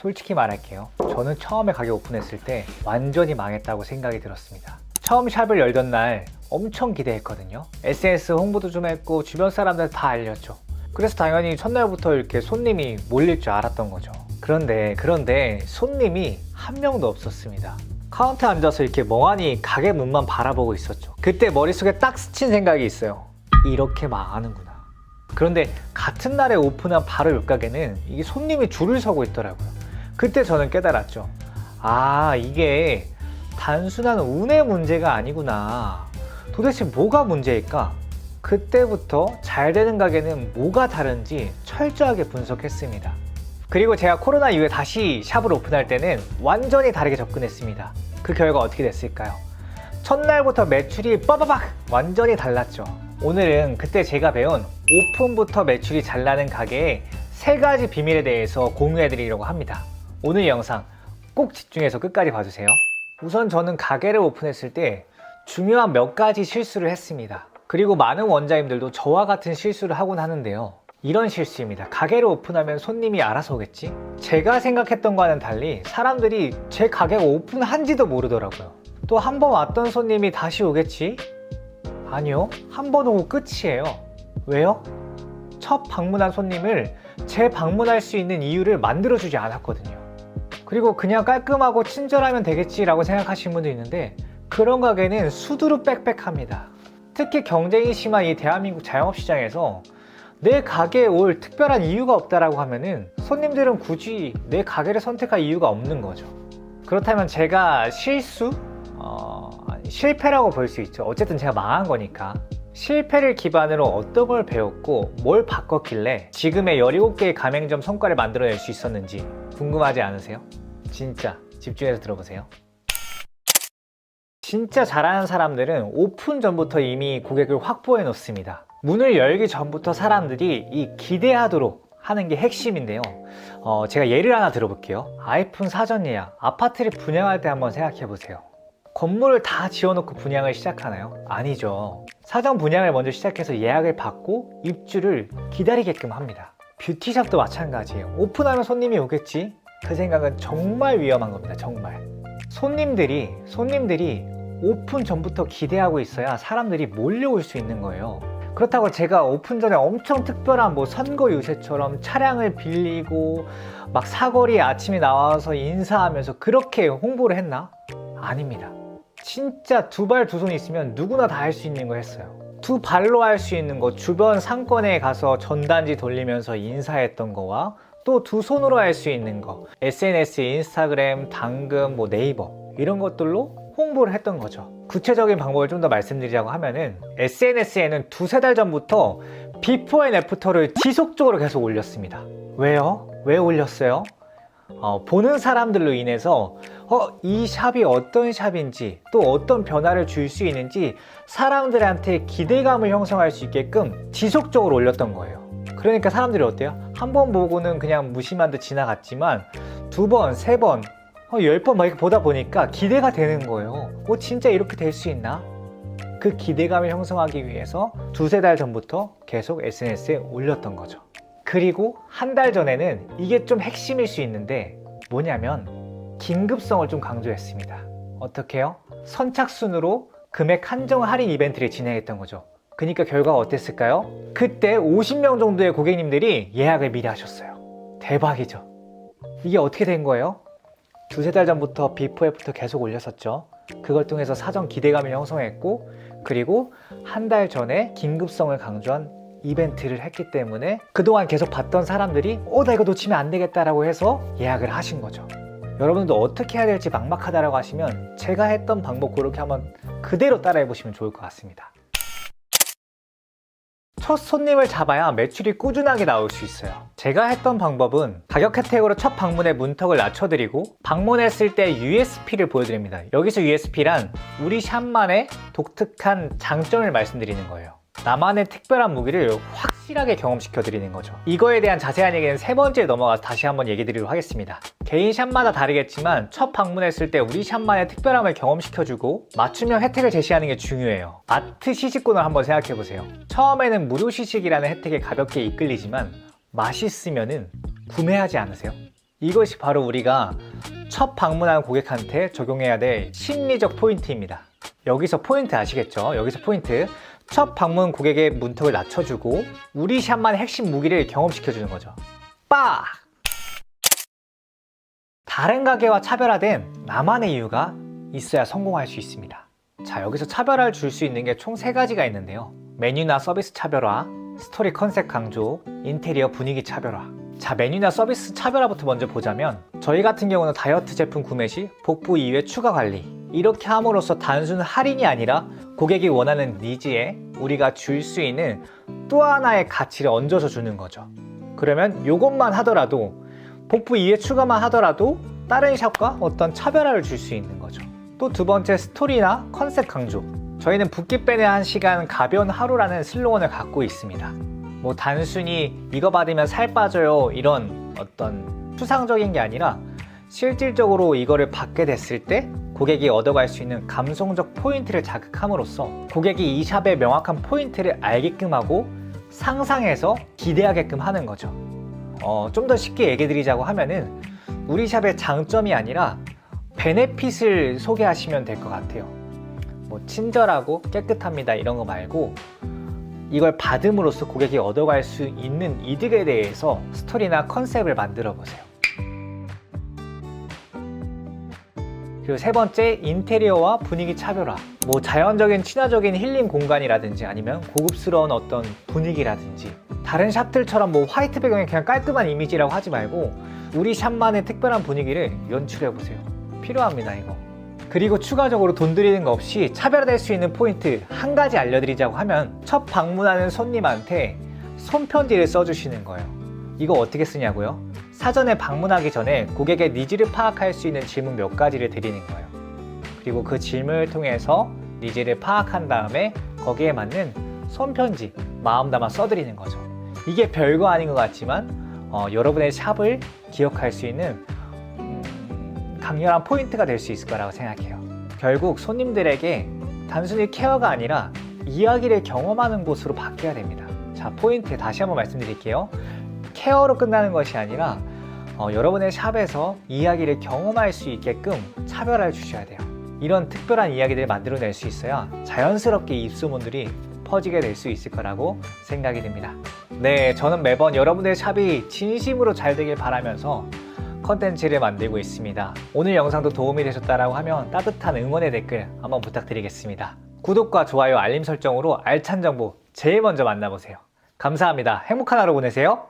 솔직히 말할게요. 저는 처음에 가게 오픈했을 때 완전히 망했다고 생각이 들었습니다. 처음 샵을 열던 날 엄청 기대했거든요. SNS 홍보도 좀 했고 주변 사람들 다 알렸죠. 그래서 당연히 첫날부터 이렇게 손님이 몰릴 줄 알았던 거죠. 그런데 그런데 손님이 한 명도 없었습니다. 카운터에 앉아서 이렇게 멍하니 가게 문만 바라보고 있었죠. 그때 머릿속에 딱 스친 생각이 있어요. 이렇게 망하는구나. 그런데 같은 날에 오픈한 바로 옆 가게는 이게 손님이 줄을 서고 있더라고요. 그때 저는 깨달았죠. 아, 이게 단순한 운의 문제가 아니구나. 도대체 뭐가 문제일까? 그때부터 잘 되는 가게는 뭐가 다른지 철저하게 분석했습니다. 그리고 제가 코로나 이후에 다시 샵을 오픈할 때는 완전히 다르게 접근했습니다. 그 결과 어떻게 됐을까요? 첫날부터 매출이 빠바박 완전히 달랐죠. 오늘은 그때 제가 배운 오픈부터 매출이 잘 나는 가게의 세 가지 비밀에 대해서 공유해 드리려고 합니다. 오늘 영상 꼭 집중해서 끝까지 봐주세요. 우선 저는 가게를 오픈했을 때 중요한 몇 가지 실수를 했습니다. 그리고 많은 원장님들도 저와 같은 실수를 하곤 하는데요. 이런 실수입니다. 가게를 오픈하면 손님이 알아서 오겠지? 제가 생각했던 거와는 달리 사람들이 제 가게가 오픈한지도 모르더라고요. 또 한 번 왔던 손님이 다시 오겠지? 아니요. 한 번 오고 끝이에요. 왜요? 첫 방문한 손님을 재방문할 수 있는 이유를 만들어주지 않았거든요. 그리고 그냥 깔끔하고 친절하면 되겠지라고 생각하시는 분도 있는데 그런 가게는 수두룩 빽빽합니다. 특히 경쟁이 심한 이 대한민국 자영업 시장에서 내 가게에 올 특별한 이유가 없다라고 하면은 손님들은 굳이 내 가게를 선택할 이유가 없는 거죠. 그렇다면 제가 실수? 어, 실패라고 볼 수 있죠. 어쨌든 제가 망한 거니까. 실패를 기반으로 어떤 걸 배웠고 뭘 바꿨길래 지금의 17개의 가맹점 성과를 만들어낼 수 있었는지 궁금하지 않으세요? 진짜 집중해서 들어보세요. 진짜 잘하는 사람들은 오픈 전부터 이미 고객을 확보해 놓습니다. 문을 열기 전부터 사람들이 이 기대하도록 하는 게 핵심인데요. 어, 제가 예를 하나 들어볼게요. 아이폰 사전 예약, 아파트를 분양할 때 한번 생각해 보세요. 건물을 다 지어놓고 분양을 시작하나요? 아니죠. 사전 분양을 먼저 시작해서 예약을 받고 입주를 기다리게끔 합니다. 뷰티샵도 마찬가지예요. 오픈하면 손님이 오겠지? 그 생각은 정말 위험한 겁니다. 정말. 손님들이, 손님들이 오픈 전부터 기대하고 있어야 사람들이 몰려올 수 있는 거예요. 그렇다고 제가 오픈 전에 엄청 특별한 뭐 선거 유세처럼 차량을 빌리고 막 사거리에 아침에 나와서 인사하면서 그렇게 홍보를 했나? 아닙니다. 진짜 두 발 두손 있으면 누구나 다 할 수 있는 거 했어요. 두 발로 할 수 있는 거 주변 상권에 가서 전단지 돌리면서 인사했던 거와 또 두 손으로 할 수 있는 거 SNS, 인스타그램, 당근, 뭐 네이버 이런 것들로 홍보를 했던 거죠. 구체적인 방법을 좀 더 말씀드리자고 하면은 SNS에는 두세 달 전부터 비포 앤 애프터를 지속적으로 계속 올렸습니다. 왜요? 왜 올렸어요? 어, 보는 사람들로 인해서 어, 이 샵이 어떤 샵인지 또 어떤 변화를 줄 수 있는지 사람들한테 기대감을 형성할 수 있게끔 지속적으로 올렸던 거예요. 그러니까 사람들이 어때요? 한 번 보고는 그냥 무심한 듯 지나갔지만 두 번, 세 번, 어, 열번 막 이렇게 보다 보니까 기대가 되는 거예요. 어, 진짜 이렇게 될 수 있나? 그 기대감을 형성하기 위해서 두세 달 전부터 계속 SNS에 올렸던 거죠. 그리고 한 달 전에는 이게 좀 핵심일 수 있는데 뭐냐면 긴급성을 좀 강조했습니다. 어떻게요? 선착순으로 금액 한정 할인 이벤트를 진행했던 거죠. 그러니까 결과가 어땠을까요? 그때 50명 정도의 고객님들이 예약을 미리 하셨어요. 대박이죠. 이게 어떻게 된 거예요? 두세 달 전부터 비포 애프터 계속 올렸었죠. 그걸 통해서 사전 기대감을 형성했고 그리고 한 달 전에 긴급성을 강조한 이벤트를 했기 때문에 그동안 계속 봤던 사람들이 어 나 이거 놓치면 안 되겠다라고 해서 예약을 하신 거죠. 여러분도 어떻게 해야 될지 막막하다라고 하시면 제가 했던 방법 그렇게 한번 그대로 따라해 보시면 좋을 것 같습니다. 첫 손님을 잡아야 매출이 꾸준하게 나올 수 있어요. 제가 했던 방법은 가격 혜택으로 첫 방문의 문턱을 낮춰드리고 방문했을 때 USP를 보여드립니다. 여기서 USP란 우리 샵만의 독특한 장점을 말씀드리는 거예요. 나만의 특별한 무기를 확실하게 경험시켜 드리는 거죠. 이거에 대한 자세한 얘기는 세 번째에 넘어가서 다시 한번 얘기 드리도록 하겠습니다. 개인 샵마다 다르겠지만 첫 방문했을 때 우리 샵만의 특별함을 경험시켜주고 맞춤형 혜택을 제시하는 게 중요해요. 마트 시식권을 한번 생각해 보세요. 처음에는 무료 시식이라는 혜택에 가볍게 이끌리지만 맛있으면은 구매하지 않으세요? 이것이 바로 우리가 첫 방문한 고객한테 적용해야 될 심리적 포인트입니다. 여기서 포인트 아시겠죠? 여기서 포인트. 첫 방문 고객의 문턱을 낮춰주고 우리 샵만 핵심 무기를 경험시켜주는 거죠. 빡! 다른 가게와 차별화된 나만의 이유가 있어야 성공할 수 있습니다. 자, 여기서 차별화를 줄 수 있는 게 총 세 가지가 있는데요. 메뉴나 서비스 차별화, 스토리 컨셉 강조, 인테리어 분위기 차별화. 자, 메뉴나 서비스 차별화부터 먼저 보자면 저희 같은 경우는 다이어트 제품 구매 시 복부 이외 추가 관리 이렇게 함으로써 단순 할인이 아니라 고객이 원하는 니즈에 우리가 줄 수 있는 또 하나의 가치를 얹어서 주는 거죠. 그러면 이것만 하더라도 복부 이외 추가만 하더라도 다른 샵과 어떤 차별화를 줄 수 있는 거죠. 또 두 번째 스토리나 컨셉 강조. 저희는 붓기 빼는 한 시간 가벼운 하루라는 슬로건을 갖고 있습니다. 뭐 단순히 이거 받으면 살 빠져요 이런 어떤 추상적인 게 아니라 실질적으로 이거를 받게 됐을 때 고객이 얻어갈 수 있는 감성적 포인트를 자극함으로써 고객이 이 샵의 명확한 포인트를 알게끔 하고 상상해서 기대하게끔 하는 거죠. 어, 좀 더 쉽게 얘기해 드리자고 하면은 우리 샵의 장점이 아니라 베네핏을 소개하시면 될 것 같아요. 뭐 친절하고 깨끗합니다 이런 거 말고 이걸 받음으로써 고객이 얻어갈 수 있는 이득에 대해서 스토리나 컨셉을 만들어 보세요. 그리고 세 번째 인테리어와 분위기 차별화. 뭐 자연적인 친화적인 힐링 공간이라든지 아니면 고급스러운 어떤 분위기라든지 다른 샵들처럼 뭐 화이트 배경에 그냥 깔끔한 이미지라고 하지 말고 우리 샵만의 특별한 분위기를 연출해 보세요. 필요합니다 이거. 그리고 추가적으로 돈 들이는 거 없이 차별화될 수 있는 포인트 한 가지 알려드리자고 하면 첫 방문하는 손님한테 손편지를 써주시는 거예요. 이거 어떻게 쓰냐고요? 사전에 방문하기 전에 고객의 니즈를 파악할 수 있는 질문 몇 가지를 드리는 거예요. 그리고 그 질문을 통해서 니즈를 파악한 다음에 거기에 맞는 손편지 마음 담아 써드리는 거죠. 이게 별거 아닌 것 같지만 어, 여러분의 샵을 기억할 수 있는 음, 강렬한 포인트가 될 수 있을 거라고 생각해요. 결국 손님들에게 단순히 케어가 아니라 이야기를 경험하는 곳으로 바뀌어야 됩니다. 자, 포인트 다시 한번 말씀드릴게요. 케어로 끝나는 것이 아니라 어, 여러분의 샵에서 이야기를 경험할 수 있게끔 차별화를 주셔야 돼요. 이런 특별한 이야기들을 만들어낼 수 있어야 자연스럽게 입소문들이 퍼지게 될 수 있을 거라고 생각이 듭니다. 네, 저는 매번 여러분의 샵이 진심으로 잘 되길 바라면서 컨텐츠를 만들고 있습니다. 오늘 영상도 도움이 되셨다라고 하면 따뜻한 응원의 댓글 한번 부탁드리겠습니다. 구독과 좋아요, 알림 설정으로 알찬 정보 제일 먼저 만나보세요. 감사합니다. 행복한 하루 보내세요.